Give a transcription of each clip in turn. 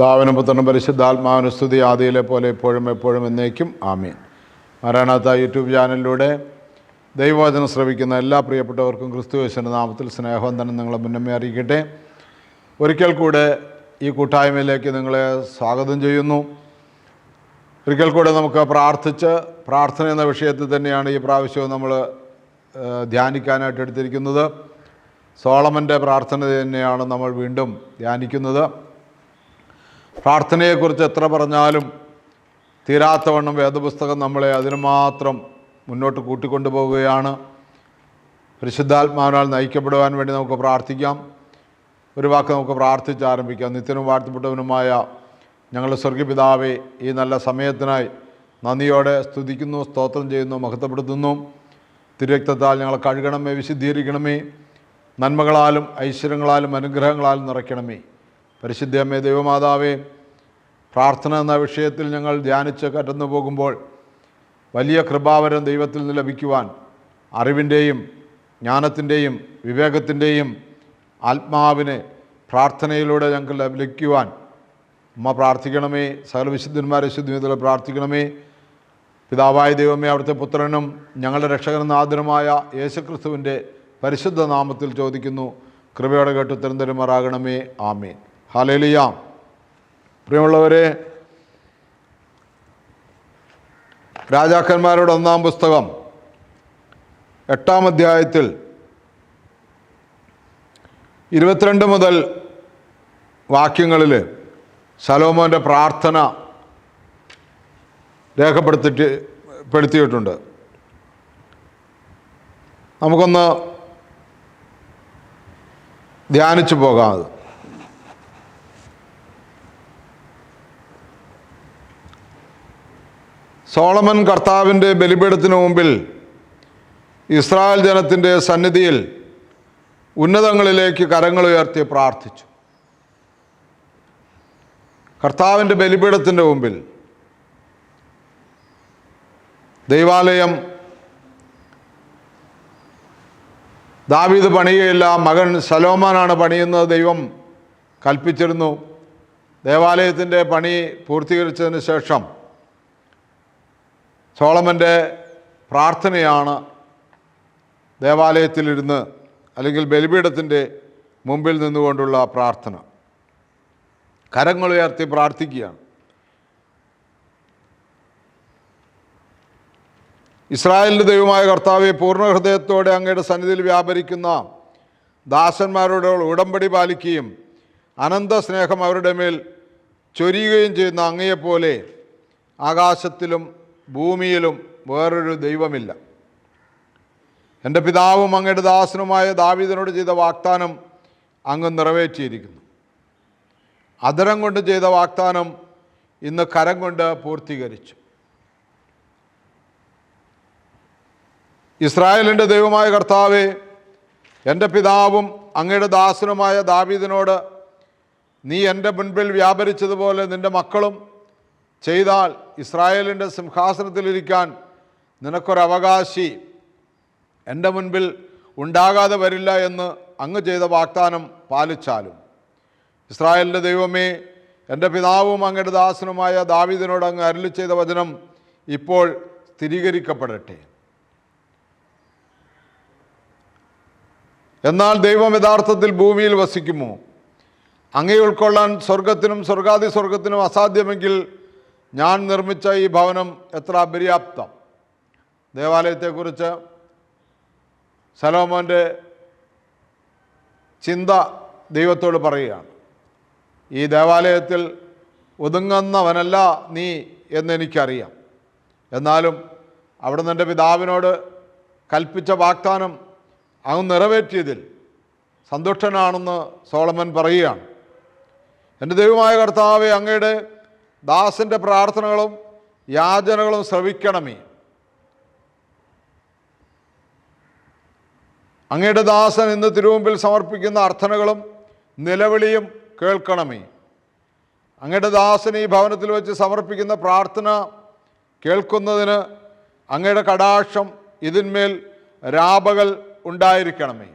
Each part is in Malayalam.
ദാവനും പുത്രനും പരിശുദ്ധാത്മാവിനും സ്തുതി ആദിയിലെ പോലെ എപ്പോഴും എപ്പോഴും എന്നേക്കും ആമീൻ. മരണാത്ത യൂട്യൂബ് ചാനലിലൂടെ ദൈവവചനം ശ്രവിക്കുന്ന എല്ലാ പ്രിയപ്പെട്ടവർക്കും ക്രിസ്തുവേശന്റെ നാമത്തിൽ സ്നേഹവന്ദനം നിങ്ങളെ മുന്നമേ അറിയിക്കട്ടെ. ഒരിക്കൽ കൂടെ ഈ കൂട്ടായ്മയിലേക്ക് നിങ്ങളെ സ്വാഗതം ചെയ്യുന്നു. ഒരിക്കൽ കൂടെ നമുക്ക് പ്രാർത്ഥിച്ച് പ്രാർത്ഥന എന്ന വിഷയത്തിൽ തന്നെയാണ് ഈ പ്രാവശ്യവും നമ്മൾ ധ്യാനിക്കാനായിട്ട് എടുത്തിരിക്കുന്നത്. സോളമന്റെ പ്രാർത്ഥന തന്നെയാണ് നമ്മൾ വീണ്ടും ധ്യാനിക്കുന്നത്. പ്രാർത്ഥനയെക്കുറിച്ച് എത്ര പറഞ്ഞാലും തീരാത്തവണ്ണം വേദപുസ്തകം നമ്മളെ അതിന് മാത്രം മുന്നോട്ട് കൂട്ടിക്കൊണ്ടുപോവുകയാണ്. പരിശുദ്ധാത്മാവിനാൽ നയിക്കപ്പെടുവാൻ വേണ്ടി നമുക്ക് പ്രാർത്ഥിക്കാം. ഒരു വാക്ക് നമുക്ക് പ്രാർത്ഥിച്ച് ആരംഭിക്കാം. നിത്യനും വാഴ്ത്തപ്പെട്ടവനുമായ ഞങ്ങളുടെ സ്വർഗപിതാവെ ഈ നല്ല സമയത്തിനായി നന്ദിയോടെ സ്തുതിക്കുന്നു സ്തോത്രം ചെയ്യുന്നു മഹത്വപ്പെടുത്തുന്നു. തിരുരക്തത്താൽ ഞങ്ങളെ കഴുകണമേ വിശുദ്ധീകരിക്കണമേ. നന്മകളാലും ഐശ്വര്യങ്ങളാലും അനുഗ്രഹങ്ങളാലും നിറയ്ക്കണമേ. പരിശുദ്ധമ്മേ ദൈവമാതാവേ പ്രാർത്ഥന എന്ന വിഷയത്തിൽ ഞങ്ങൾ ധ്യാനിച്ച് കടന്നു പോകുമ്പോൾ വലിയ കൃപാവരം ദൈവത്തിൽ നിന്ന് ലഭിക്കുവാൻ അറിവിന്റെയും ജ്ഞാനത്തിന്റെയും വിവേകത്തിന്റെയും ആത്മാവിനെ പ്രാർത്ഥനയിലൂടെ ഞങ്ങൾക്ക് ലഭിക്കുവാൻ അമ്മ പ്രാർത്ഥിക്കണമേ സകലവിശുദ്ധന്മാരെ വിശുദ്ധന്മാരെ ശുദ്ധിമതിൽ പ്രാർത്ഥിക്കണമേ. പിതാവായ ദൈവമേ അവിടുത്തെ പുത്രനും ഞങ്ങളുടെ രക്ഷകനും ആദരമായ യേശുക്രിസ്തുവിന്റെ പരിശുദ്ധ നാമത്തിൽ ചോദിക്കുന്നു. കൃപയോടെ കേട്ട് തിരുന്തരുമാറാകണമേ തരുമാറാകണമേ. ആമേൻ. ഹാലേലിയാം. പ്രിയമുള്ളവരെ രാജാക്കന്മാരുടെ ഒന്നാം പുസ്തകം എട്ടാം അധ്യായത്തിൽ ഇരുപത്തിരണ്ട് മുതൽ വാക്യങ്ങളിൽ സലോമോന്റെ പ്രാർത്ഥന രേഖപ്പെടുത്തിട്ട് പെടുത്തിയിട്ടുണ്ട്. നമുക്കൊന്ന് ധ്യാനിച്ചു പോകാം അത്. സോളമൻ കർത്താവിന്റെ ബലിപീഠത്തിനു മുമ്പിൽ ഇസ്രായേൽ ജനത്തിന്റെ സന്നിധിയിൽ ഉന്നതങ്ങളിലേക്ക് കരങ്ങൾ ഉയർത്തി പ്രാർത്ഥിച്ചു. കർത്താവിന്റെ ബലിപീഠത്തിന്റെ മുമ്പിൽ ദൈവാലയം ദാവീദ് പണിയുകയില്ല മകൻ സലോമാനാണ് പണിയുന്നത് ദൈവം കൽപ്പിച്ചിരുന്നു. ദേവാലയത്തിന്റെ പണി പൂർത്തീകരിച്ചതിന് ശേഷം സോളമന്റെ പ്രാർത്ഥനയാണ് ദേവാലയത്തിലിരുന്ന് അല്ലെങ്കിൽ ബലിപീഠത്തിന്റെ മുമ്പിൽ നിന്നുകൊണ്ടുള്ള പ്രാർത്ഥന. കരങ്ങൾ ഉയർത്തി പ്രാർത്ഥിക്കുകയാണ്. ഇസ്രായേലിന്റെ ദൈവമായ കർത്താവെ പൂർണ ഹൃദയത്തോടെ അങ്ങയുടെ സന്നിധിയിൽ വ്യാപരിക്കുന്ന ദാസന്മാരോട് ഉടമ്പടി പാലിക്കുകയും അനന്ത സ്നേഹം അവരുടെ മേൽ ചൊരിയുകയും ചെയ്യുന്ന അങ്ങയെപ്പോലെ ആകാശത്തിലും ഭൂമിയിലും വേറൊരു ദൈവമില്ല. എന്റെ പിതാവും അങ്ങയുടെ ദാസനുമായ ദാവീദിനോട് ചെയ്ത വാഗ്ദാനം അങ്ങ് നിറവേറ്റിയിരിക്കുന്നു. അതരം കൊണ്ട് ചെയ്ത വാഗ്ദാനം ഇന്ന് കരം കൊണ്ട് പൂർത്തീകരിച്ചു. ഇസ്രായേലിന്റെ ദൈവമായ കർത്താവെ എന്റെ പിതാവും അങ്ങയുടെ ദാസനുമായ ദാവീദിനോട് നീ എന്റെ മുൻപിൽ വ്യാപരിച്ചതുപോലെ നിന്റെ മക്കളും ചെയ്താൽ ഇസ്രായേലിന്റെ സിംഹാസനത്തിലിരിക്കാൻ നിനക്കൊരവകാശി എന്റെ മുൻപിൽ ഉണ്ടാകാതെ വരില്ല എന്ന് അങ്ങ് ചെയ്ത വാഗ്ദാനം പാലിച്ചാലും. ഇസ്രായേലിന്റെ ദൈവമേ എന്റെ പിതാവും അങ്ങയുടെ ദാസനുമായ ദാവിദിനോട് അങ്ങ് അരുളി ചെയ്ത വചനം ഇപ്പോൾ സ്ഥിരീകരിക്കപ്പെടട്ടെ. എന്നാൽ ദൈവം യഥാർത്ഥത്തിൽ ഭൂമിയിൽ വസിക്കുമോ? അങ്ങേ ഉൾക്കൊള്ളാൻ സ്വർഗത്തിനും സ്വർഗാതി സ്വർഗത്തിനും അസാധ്യമെങ്കിൽ ഞാൻ നിർമ്മിച്ച ഈ ഭവനം എത്ര അപര്യാപ്തം? ദേവാലയത്തെക്കുറിച്ച് സലോമോന്റെ ചിന്ത ദൈവത്തോട് പറയുകയാണ്. ഈ ദേവാലയത്തിൽ ഒതുങ്ങുന്നവനല്ല നീ എന്നെനിക്കറിയാം എന്നാലും അവിടെ നിന്ന് എന്റെ പിതാവിനോട് കൽപ്പിച്ച വാഗ്ദാനം അങ്ങ് നിറവേറ്റിയതിൽ സന്തുഷ്ടനാണെന്ന് സോളമൻ പറയുകയാണ്. എന്റെ ദൈവമായ കർത്താവെ അങ്ങയുടെ ദാസന്റെ പ്രാർത്ഥനകളും യാചനകളും ശ്രവിക്കണമേ. അങ്ങയുടെ ദാസൻ ഇന്ന് തിരുമുമ്പിൽ സമർപ്പിക്കുന്ന അർത്ഥനകളും നിലവിളിയും കേൾക്കണമേ. അങ്ങയുടെ ദാസൻ ഈ ഭവനത്തിൽ വെച്ച് സമർപ്പിക്കുന്ന പ്രാർത്ഥന കേൾക്കുന്നതിന് അങ്ങയുടെ കടാക്ഷം ഇതിന്മേൽ രാപകൽ ഉണ്ടായിരിക്കണമേ.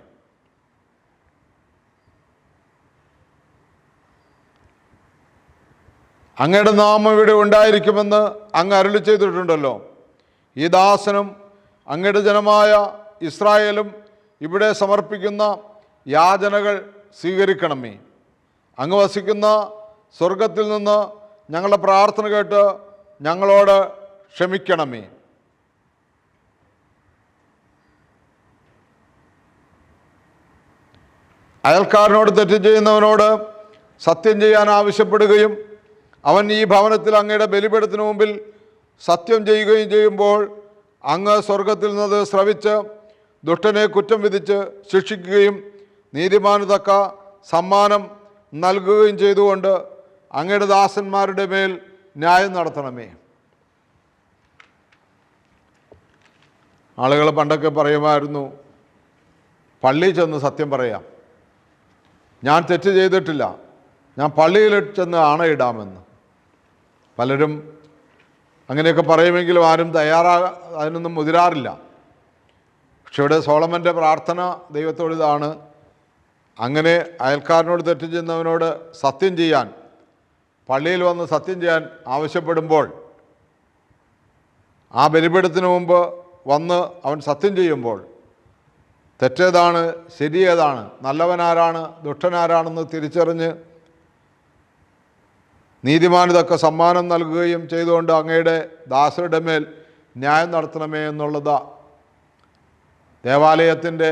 അങ്ങയുടെ നാമം ഇവിടെ ഉണ്ടായിരിക്കുമെന്ന് അങ്ങ് അരുളി ചെയ്തിട്ടുണ്ടല്ലോ. ഈ ദാസനും അങ്ങയുടെ ജനമായ ഇസ്രായേലും ഇവിടെ സമർപ്പിക്കുന്ന യാചനകൾ സ്വീകരിക്കണമേ. അങ്ങ് വസിക്കുന്ന സ്വർഗത്തിൽ നിന്ന് ഞങ്ങളുടെ പ്രാർത്ഥന കേട്ട് ഞങ്ങളോട് ക്ഷമിക്കണമേ. അയൽക്കാരനോട് തെറ്റ് ചെയ്യുന്നവനോട് സത്യം ചെയ്യാൻ ആവശ്യപ്പെടുകയും അവൻ ഈ ഭവനത്തിൽ അങ്ങയുടെ ബലിപീഠത്തിന് മുമ്പിൽ സത്യം ചെയ്യുകയും ചെയ്യുമ്പോൾ അങ്ങ് സ്വർഗത്തിൽ നിന്നത് ശ്രവിച്ച് ദുഷ്ടനെ കുറ്റം വിധിച്ച് ശിക്ഷിക്കുകയും നീതിമാന് തക്ക സമ്മാനം നൽകുകയും ചെയ്തുകൊണ്ട് അങ്ങയുടെ ദാസന്മാരുടെ മേൽ ന്യായം നടത്തണമേ. ആളുകൾ പണ്ടൊക്കെ പറയുമായിരുന്നു പള്ളിയിൽ ചെന്ന് സത്യം പറയാം. ഞാൻ തെറ്റ് ചെയ്തിട്ടില്ല. ഞാൻ പള്ളിയിൽ ചെന്ന് ആണയിടാമെന്ന്. പലരും അങ്ങനെയൊക്കെ പറയുമെങ്കിലും ആരും തയ്യാറാ അതിനൊന്നും മുതിരാറില്ല. പക്ഷെ ഇവിടെ സോളമന്റെ പ്രാർത്ഥന ദൈവത്തോട് ഇതാണ്. അങ്ങനെ അയൽക്കാരനോട് തെറ്റ് ചെയ്യുന്നവനോട് സത്യം ചെയ്യാൻ പള്ളിയിൽ വന്ന് സത്യം ചെയ്യാൻ ആവശ്യപ്പെടുമ്പോൾ ആ ബലിപീഠത്തിന് മുമ്പ് വന്ന് അവൻ സത്യം ചെയ്യുമ്പോൾ തെറ്റേതാണ് ശരിയേതാണ് നല്ലവനാരാണ് ദുഷ്ടനാരാണെന്ന് തിരിച്ചറിഞ്ഞ് നീതിമാനിതൊക്കെ സമ്മാനം നൽകുകയും ചെയ്തുകൊണ്ട് അങ്ങയുടെ ദാസരുടെ മേൽ ന്യായം നടത്തണമേ എന്നുള്ളത് ദേവാലയത്തിന്റെ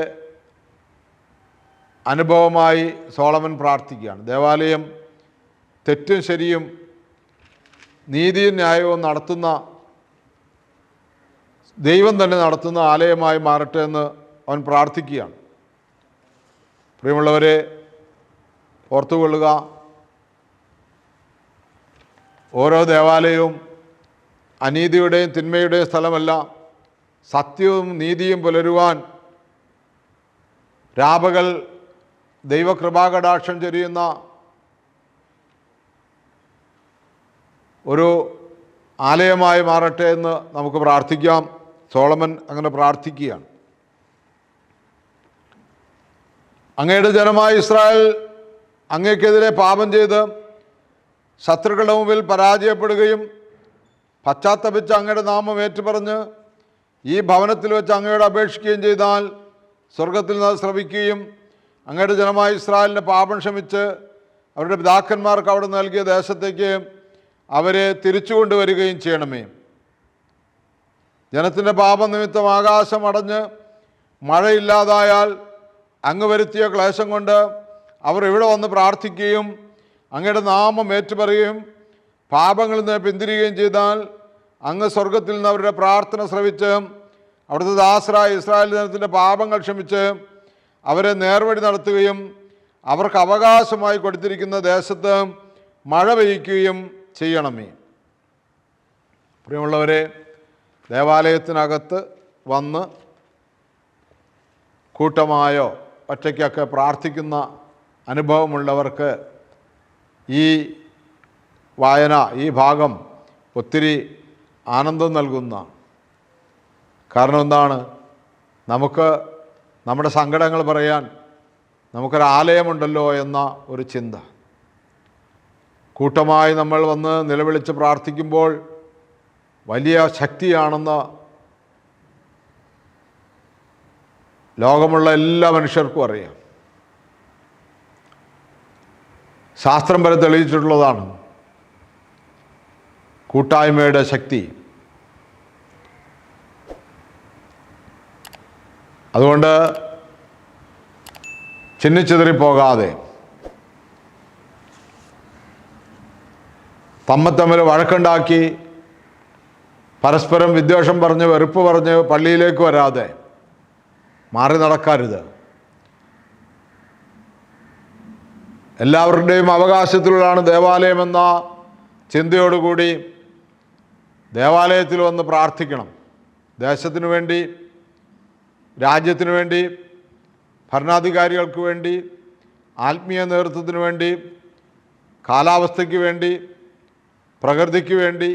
അനുഭവമായി സോളമൻ പ്രാർത്ഥിക്കുകയാണ്. ദേവാലയം തെറ്റും ശരിയും നീതിയും ന്യായവും നടത്തുന്ന ദൈവം തന്നെ നടത്തുന്ന ആലയമായി മാറട്ടെ എന്ന് അവൻ പ്രാർത്ഥിക്കുകയാണ്. പ്രിയമുള്ളവരെ ഓർത്തുകൊള്ളുക. ഓരോ ദേവാലയവും അനീതിയുടെയും തിന്മയുടെയും സ്ഥലമല്ല സത്യവും നീതിയും പുലരുവാൻ രാപകൽ ദൈവകൃപാകടാക്ഷം ചൊരിയുന്ന ഒരു ആലയമായി മാറട്ടെ എന്ന് നമുക്ക് പ്രാർത്ഥിക്കാം. സോളമൻ അങ്ങനെ പ്രാർത്ഥിക്കുകയാണ്. അങ്ങയുടെ ജനമായ ഇസ്രായേൽ അങ്ങേക്കെതിരെ പാപം ചെയ്ത് ശത്രുക്കളുടെ മുമ്പിൽ പരാജയപ്പെടുകയും പശ്ചാത്തപിച്ച് അങ്ങയുടെ നാമം ഏറ്റുപറഞ്ഞ് ഈ ഭവനത്തിൽ വെച്ച് അങ്ങയോട് അപേക്ഷിക്കുകയും ചെയ്താൽ സ്വർഗത്തിൽ നിന്ന് ശ്രവിക്കുകയും അങ്ങയുടെ ജനമായ ഇസ്രായേലിന്റെ പാപം ക്ഷമിച്ച് അവരുടെ പിതാക്കന്മാർക്ക് അവിടെ നൽകിയ ദേശത്തേക്ക് അവരെ തിരിച്ചു കൊണ്ടുവരികയും ചെയ്യണമേ. ജനത്തിന്റെ പാപനിമിത്തം ആകാശം അടഞ്ഞ് മഴയില്ലാതായാൽ അങ്ങ് വരുത്തിയ ക്ലേശം കൊണ്ട് അവർ ഇവിടെ വന്ന് പ്രാർത്ഥിക്കുകയും അങ്ങയുടെ നാമം ഏറ്റുപറയുകയും പാപങ്ങളിൽ നിന്ന് പിന്തിരിയുകയും ചെയ്താൽ അങ്ങ് സ്വർഗത്തിൽ നിന്ന് അവരുടെ പ്രാർത്ഥന ശ്രവിച്ച് അവിടുത്തെ ദാസരായ ഇസ്രായേൽ ജനത്തിന്റെ പാപങ്ങൾ ക്ഷമിച്ച് അവരെ നേർവഴി നടത്തുകയും അവർക്ക് അവകാശമായി കൊടുത്തിരിക്കുന്ന ദേശത്ത് മഴ പെയ്യ്ക്കുകയും ചെയ്യണമേ. പ്രിയമുള്ളവരെ ദേവാലയത്തിനകത്ത് വന്ന് കൂട്ടമായോ ഒറ്റയ്ക്കൊക്കെ പ്രാർത്ഥിക്കുന്ന അനുഭവമുള്ളവർക്ക് ഈ വായന ഈ ഭാഗം ഒത്തിരി ആനന്ദം നൽകുന്ന കാരണം എന്താണ്? നമുക്ക് നമ്മുടെ സങ്കടങ്ങൾ പറയാൻ നമുക്കൊരു ആലയമുണ്ടല്ലോ എന്ന ഒരു ചിന്ത. കൂട്ടമായി നമ്മൾ വന്ന് നിലവിളിച്ച് പ്രാർത്ഥിക്കുമ്പോൾ വലിയ ശക്തിയാണെന്ന് ലോകമുള്ള എല്ലാ മനുഷ്യർക്കും അറിയാം. ശാസ്ത്രം വരെ തെളിയിച്ചിട്ടുള്ളതാണ്. കൂട്ടായ്മയുടെ ശക്തി. അതുകൊണ്ട് ചിന്നിച്ചിതറിപ്പോകാതെ തമ്മ തമ്മിൽ വഴക്കുണ്ടാക്കി പരസ്പരം വിദ്വേഷം പറഞ്ഞ് വെറുപ്പ് പറഞ്ഞ് പള്ളിയിലേക്ക് വരാതെ മാറി നടക്കരുത്. എല്ലാവരുടെയും അവകാശത്തിലുള്ളതാണ് ദേവാലയമെന്ന ചിന്തയോടുകൂടി ദേവാലയത്തിൽ വന്ന് പ്രാർത്ഥിക്കണം. ദേശത്തിനു വേണ്ടി രാജ്യത്തിനു വേണ്ടി ഭരണാധികാരികൾക്ക് വേണ്ടി ആത്മീയ നേതൃത്വത്തിന് വേണ്ടി കാലാവസ്ഥയ്ക്ക് വേണ്ടി പ്രകൃതിക്ക് വേണ്ടി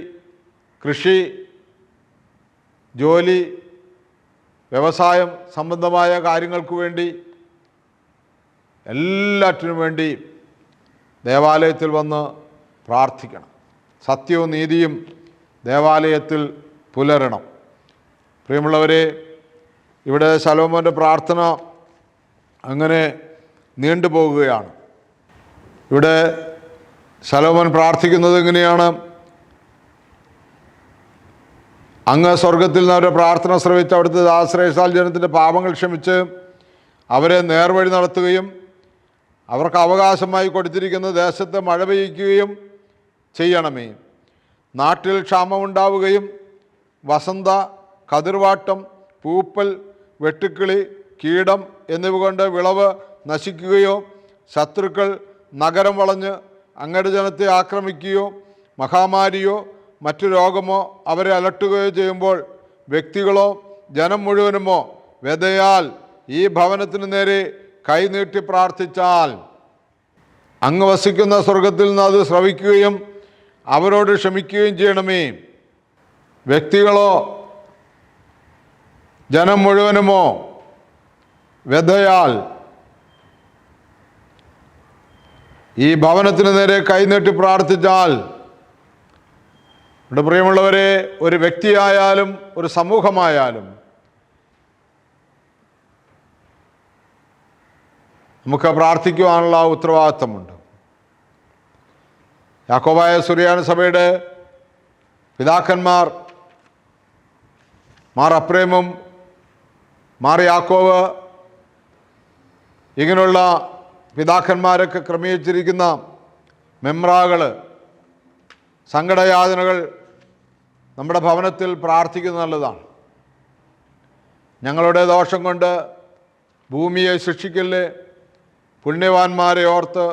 കൃഷി ജോലി വ്യവസായം സംബന്ധമായ കാര്യങ്ങൾക്ക് വേണ്ടി എല്ലാറ്റിനും വേണ്ടി ദേവാലയത്തിൽ വന്ന് പ്രാർത്ഥിക്കണം. സത്യവും നീതിയും ദേവാലയത്തിൽ പുലരണം. പ്രിയമുള്ളവരെ ഇവിടെ ശലോമോന്റെ പ്രാർത്ഥന അങ്ങനെ നീണ്ടുപോകുകയാണ് ഇവിടെ ശലോമോൻ പ്രാർത്ഥിക്കുന്നത് എങ്ങനെയാണ്? അങ്ങ് സ്വർഗത്തിൽ നിന്ന് അവരുടെ പ്രാർത്ഥന ശ്രമിച്ച് അവിടുത്തെ ആശ്രയസാൽ ജനത്തിന്റെ പാപങ്ങൾ ക്ഷമിച്ച് അവരെ നേർവഴി നടത്തുകയും അവർക്ക് അവകാശമായി കൊടുത്തിരിക്കുന്ന ദേശത്ത് മഴ പെയ്യ്ക്കുകയും ചെയ്യണമേ. നാട്ടിൽ ക്ഷാമമുണ്ടാവുകയും വസന്ത കതിർവാട്ടം പൂപ്പൽ വെട്ടുക്കിളി കീടം എന്നിവ കൊണ്ട് വിളവ് നശിക്കുകയോ ശത്രുക്കൾ നഗരം വളഞ്ഞ് അങ്ങടെ ജനത്തെ ആക്രമിക്കുകയോ മഹാമാരിയോ മറ്റു രോഗമോ അവരെ അലട്ടുകയോ ചെയ്യുമ്പോൾ വ്യക്തികളോ ജനം മുഴുവനുമോ വ്യതയാൽ ഈ ഭവനത്തിന് നേരെ കൈനീട്ടി പ്രാർത്ഥിച്ചാൽ അങ്ങ് വസിക്കുന്ന സ്വർഗത്തിൽ നിന്ന് അത് ശ്രവിക്കുകയും അവരോട് ക്ഷമിക്കുകയും ചെയ്യണമേ. വ്യക്തികളോ ജനം മുഴുവനുമോ വ്യഥയാൽ ഈ ഭവനത്തിന് നേരെ കൈനീട്ടി പ്രാർത്ഥിച്ചാൽ ഇവിടെ പ്രിയമുള്ളവരെ ഒരു വ്യക്തിയായാലും ഒരു സമൂഹമായാലും നമുക്ക് പ്രാർത്ഥിക്കുവാനുള്ള ഉത്തരവാദിത്വമുണ്ട് യാക്കോബായ സുറിയാന സഭയുടെ പിതാക്കന്മാർ മാർ അപ്രേമും മാർ യാക്കോവ് ഇങ്ങനെയുള്ള പിതാക്കന്മാരൊക്കെ ക്രമീകരിച്ചിരിക്കുന്ന മെമ്രാകൾ സങ്കടയാതനകൾ നമ്മുടെ ഭവനത്തിൽ പ്രാർത്ഥിക്കുന്നത് നല്ലതാണ്. ഞങ്ങളുടെ ദോഷം കൊണ്ട് ഭൂമിയെ ശിക്ഷിക്കല്ലേ പുണ്യവാന്മാരെ ഓർത്ത്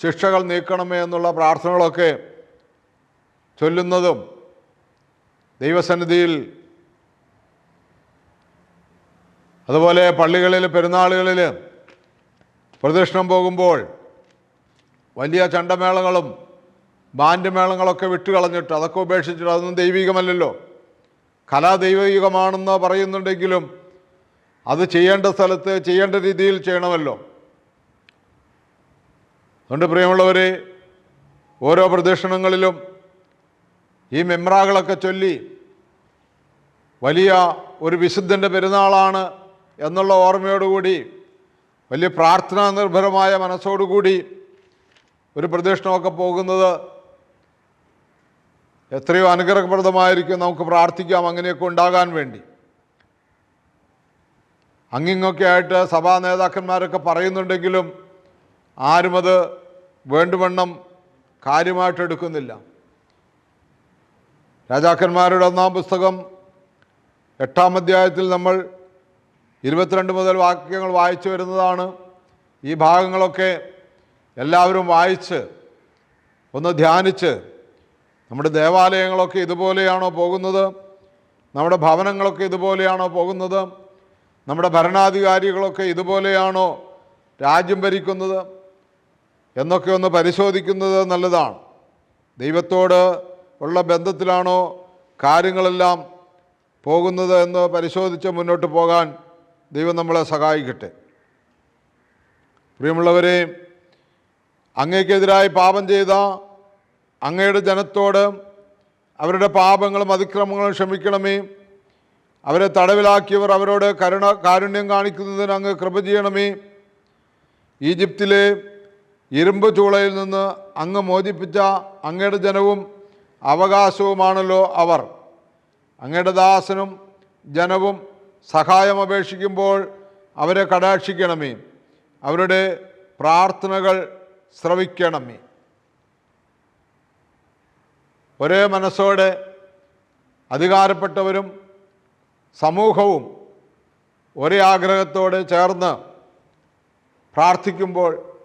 ശിക്ഷകൾ നീക്കണമേ എന്നുള്ള പ്രാർത്ഥനകളൊക്കെ ചൊല്ലുന്നതും ദൈവസന്നിധിയിൽ അതുപോലെ പള്ളികളിൽ പെരുന്നാളുകളിൽ പ്രദക്ഷിണം പോകുമ്പോൾ വലിയ ചണ്ടമേളങ്ങളും ബാൻഡ് മേളങ്ങളൊക്കെ വിട്ടുകളഞ്ഞിട്ട് അതൊക്കെ ഉപേക്ഷിച്ചിട്ട് അതൊന്നും ദൈവികമല്ലല്ലോ. കലാ ദൈവികമാണെന്ന് പറയുന്നുണ്ടെങ്കിലും അത് ചെയ്യേണ്ട സ്ഥലത്ത് ചെയ്യേണ്ട രീതിയിൽ ചെയ്യണമല്ലോ. അതുകൊണ്ട് പ്രിയമുള്ളവരെ ഓരോ പ്രദക്ഷിണങ്ങളിലും ഈ മെമ്രാകളൊക്കെ ചൊല്ലി വലിയ ഒരു വിശുദ്ധന്റെ പെരുന്നാളാണ് എന്നുള്ള ഓർമ്മയോടുകൂടി വലിയ പ്രാർത്ഥനാ നിർഭരമായ മനസ്സോടുകൂടി ഒരു പ്രദക്ഷിണമൊക്കെ പോകുന്നത് എത്രയോ അനുഗ്രഹപ്രദമായിരിക്കും നമുക്ക് പ്രാർത്ഥിക്കാം അങ്ങനെയൊക്കെ ഉണ്ടാകാൻ വേണ്ടി. അങ്ങിങ്ങൊക്കെ ആയിട്ട് സഭാ നേതാക്കന്മാരൊക്കെ പറയുന്നുണ്ടെങ്കിലും ആരും അത് വേണ്ടുവണ്ണം കാര്യമായിട്ട് എടുക്കുന്നില്ല. രാജാക്കന്മാരുടെ ഒന്നാം പുസ്തകം എട്ടാം അധ്യായത്തിൽ നമ്മൾ ഇരുപത്തിരണ്ട് മുതൽ വാക്യങ്ങൾ വായിച്ചു വരുന്നതാണ്. ഈ ഭാഗങ്ങളൊക്കെ എല്ലാവരും വായിച്ച് ഒന്ന് ധ്യാനിച്ച് നമ്മുടെ ദേവാലയങ്ങളൊക്കെ ഇതുപോലെയാണോ പോകുന്നത്? നമ്മുടെ ഭവനങ്ങളൊക്കെ ഇതുപോലെയാണോ പോകുന്നത്? നമ്മുടെ ഭരണാധികാരികളൊക്കെ ഇതുപോലെയാണോ രാജ്യം ഭരിക്കുന്നത്? എന്നൊക്കെ ഒന്ന് പരിശോധിക്കുന്നത് നല്ലതാണ്. ദൈവത്തോട് ഉള്ള ബന്ധത്തിലാണോ കാര്യങ്ങളെല്ലാം പോകുന്നത് എന്ന് പരിശോധിച്ച് മുന്നോട്ട് പോകാൻ ദൈവം നമ്മളെ സഹായിക്കട്ടെ. പ്രിയമുള്ളവരെ അങ്ങേക്കെതിരായി പാപം ചെയ്ത അങ്ങയുടെ ജനത്തോട് അവരുടെ പാപങ്ങളും അതിക്രമങ്ങളും ക്ഷമിക്കണമേ. അവരെ തടവിലാക്കിയവർ അവരോട് കരുണ കാരുണ്യം കാണിക്കുന്നതിന് അങ്ങ് കൃപ ചെയ്യണമേ. ഈജിപ്തിലെ ഇരുമ്പ് ചൂളയിൽ നിന്ന് അങ്ങ് മോചിപ്പിച്ച അങ്ങയുടെ ജനവും അവകാശവുമാണല്ലോ അവർ. അങ്ങയുടെ ദാസനും ജനവും സഹായം അപേക്ഷിക്കുമ്പോൾ അവരെ കടാക്ഷിക്കണമേ. അവരുടെ പ്രാർത്ഥനകൾ ശ്രവിക്കണമേ. ഒരേ മനസ്സോടെ അധികാരപ്പെട്ടവരും സമൂഹവും ഒരേ ആഗ്രഹത്തോടെ ചേർന്ന് പ്രാർത്ഥിക്കുമ്പോൾ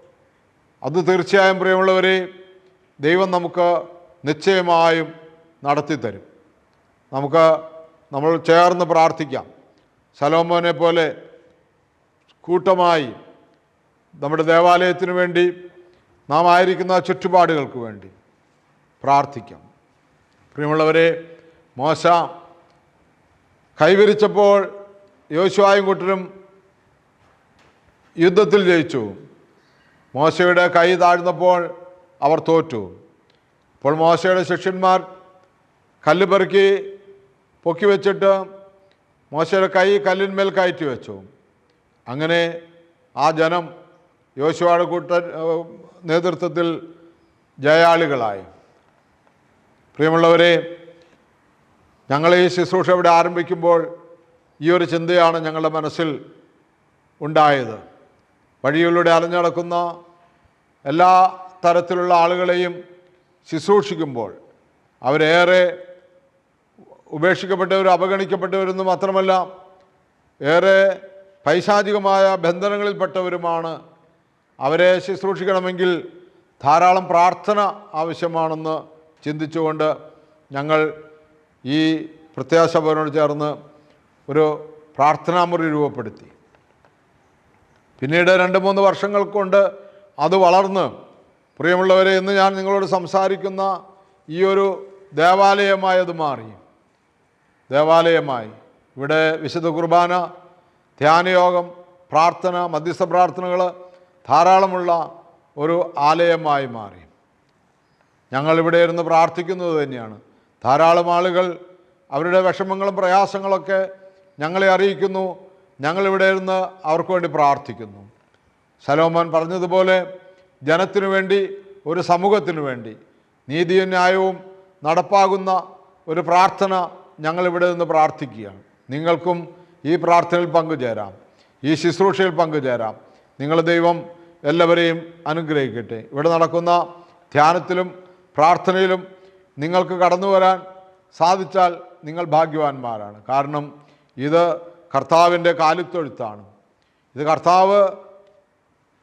അത് തീർച്ചയായും പ്രിയമുള്ളവരെ ദൈവം നമുക്ക് നിശ്ചയമായും നടത്തിത്തരും. നമുക്ക് നമ്മൾ ചേർന്ന് പ്രാർത്ഥിക്കാം. സലോമോനെ പോലെ കൂട്ടമായി നമ്മുടെ ദേവാലയത്തിന് വേണ്ടി നാം ആയിരിക്കുന്ന ചുറ്റുപാടുകൾക്ക് വേണ്ടി പ്രാർത്ഥിക്കാം. പ്രിയമുള്ളവരെ മോശ കൈവരിച്ചപ്പോൾ യോശുവായും കൂട്ടരും യുദ്ധത്തിൽ ജയിച്ചു. മോശയുടെ കൈ താഴ്ന്നപ്പോൾ അവർ തോറ്റു. അപ്പോൾ മോശയുടെ ശിഷ്യന്മാർ കല്ല് പെറുക്കി പൊക്കി വെച്ചിട്ട് മോശയുടെ കൈ കല്ലിന്മേൽ കയറ്റി വെച്ചു. അങ്ങനെ ആ ജനം യോശുവാട് കൂട്ട നേതൃത്വത്തിൽ ജയാളികളായി. പ്രിയമുള്ളവരെ ഞങ്ങൾ ഈ ശുശ്രൂഷ ഇവിടെ ആരംഭിക്കുമ്പോൾ ഈ ഒരു ചിന്തയാണ് ഞങ്ങളുടെ മനസ്സിൽ ഉണ്ടായത്. വഴിയിലൂടെ അലഞ്ഞടക്കുന്ന എല്ലാ തരത്തിലുള്ള ആളുകളെയും ശുശ്രൂഷിക്കുമ്പോൾ അവരേറെ ഉപേക്ഷിക്കപ്പെട്ടവരും അവഗണിക്കപ്പെട്ടവരെന്ന് മാത്രമല്ല ഏറെ പൈശാചികമായ ബന്ധനങ്ങളിൽപ്പെട്ടവരുമാണ്. അവരെ ശുശ്രൂഷിക്കണമെങ്കിൽ ധാരാളം പ്രാർത്ഥന ആവശ്യമാണെന്ന് ചിന്തിച്ചുകൊണ്ട് ഞങ്ങൾ ഈ പ്രത്യാശഭവനോട് ചേർന്ന് ഒരു പ്രാർത്ഥനാമുറി രൂപപ്പെടുത്തി. പിന്നീട് രണ്ട് മൂന്ന് വർഷങ്ങൾ കൊണ്ട് അത് വളർന്ന് പ്രിയമുള്ളവരെ ഇന്ന് ഞാൻ നിങ്ങളോട് സംസാരിക്കുന്ന ഈ ഒരു ദേവാലയമായി അത് മാറി. ദേവാലയമായി. ഇവിടെ വിശുദ്ധ കുർബാന ധ്യാനയോഗം പ്രാർത്ഥന മധ്യസ്ഥ പ്രാർത്ഥനകൾ ധാരാളമുള്ള ഒരു ആലയമായി മാറി. ഞങ്ങളിവിടെ ഇരുന്ന് പ്രാർത്ഥിക്കുന്നത് തന്നെയാണ്. ധാരാളം ആളുകൾ അവരുടെ വിഷമങ്ങളും പ്രയാസങ്ങളൊക്കെ ഞങ്ങളെ അറിയിക്കുന്നു. ഞങ്ങളിവിടെ ഇരുന്ന് അവർക്ക് വേണ്ടി പ്രാർത്ഥിക്കുന്നു. സലോമോൻ പറഞ്ഞതുപോലെ ജനത്തിനു വേണ്ടി ഒരു സമൂഹത്തിനു വേണ്ടി നീതിയും ന്യായവും നടപ്പാകുന്ന ഒരു പ്രാർത്ഥന ഞങ്ങളിവിടെ നിന്ന് പ്രാർത്ഥിക്കുകയാണ്. നിങ്ങൾക്കും ഈ പ്രാർത്ഥനയിൽ പങ്കുചേരാം. ഈ ശുശ്രൂഷയിൽ പങ്കുചേരാം. നിങ്ങൾ ദൈവം എല്ലാവരെയും അനുഗ്രഹിക്കട്ടെ. ഇവിടെ നടക്കുന്ന ധ്യാനത്തിലും പ്രാർത്ഥനയിലും നിങ്ങൾക്ക് കടന്നു വരാൻ സാധിച്ചാൽ നിങ്ങൾ ഭാഗ്യവാന്മാരാണ്. കാരണം ഇത് കർത്താവിന്റെ കാലിത്തൊഴുത്താണ്. ഇത് കർത്താവ്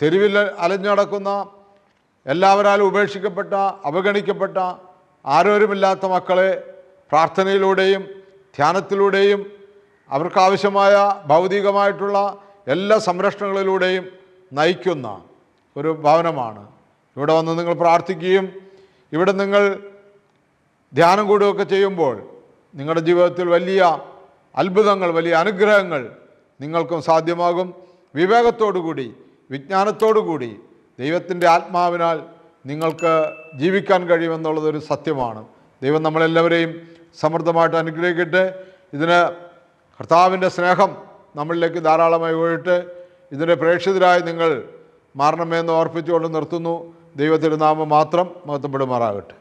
തെരുവിൽ അലഞ്ഞു നടക്കുന്ന എല്ലാവരാലും ഉപേക്ഷിക്കപ്പെട്ട അവഗണിക്കപ്പെട്ട ആരോരുമില്ലാത്ത മക്കളെ പ്രാർത്ഥനയിലൂടെയും ധ്യാനത്തിലൂടെയും അവർക്കാവശ്യമായ ഭൗതികമായിട്ടുള്ള എല്ലാ സംരക്ഷണങ്ങളിലൂടെയും നയിക്കുന്ന ഒരു ഭവനമാണ്. ഇവിടെ വന്ന് നിങ്ങൾ പ്രാർത്ഥിക്കുകയും ഇവിടെ നിങ്ങൾ ധ്യാനം കൂടുകയൊക്കെ ചെയ്യുമ്പോൾ നിങ്ങളുടെ ജീവിതത്തിൽ വലിയ അത്ഭുതങ്ങൾ വലിയ അനുഗ്രഹങ്ങൾ നിങ്ങൾക്കും സാധ്യമാകും. വിവേകത്തോടുകൂടി വിജ്ഞാനത്തോടുകൂടി ദൈവത്തിന്റെ ആത്മാവിനാൽ നിങ്ങൾക്ക് ജീവിക്കാൻ കഴിയുമെന്നുള്ളതൊരു സത്യമാണ്. ദൈവം നമ്മളെല്ലാവരെയും സമൃദ്ധമായിട്ട് അനുഗ്രഹിക്കട്ടെ. ഇതിന് കർത്താവിന്റെ സ്നേഹം നമ്മളിലേക്ക് ധാരാളമായി ഒഴിട്ട് ഇതിന്റെ പ്രേക്ഷിതരായി നിങ്ങൾ മാറണമെന്ന് ഓർപ്പിച്ചുകൊണ്ട് നിർത്തുന്നു. ദൈവത്തിന്റെ നാമം മാത്രം മഹത്വപ്പെടുമാറാകട്ടെ.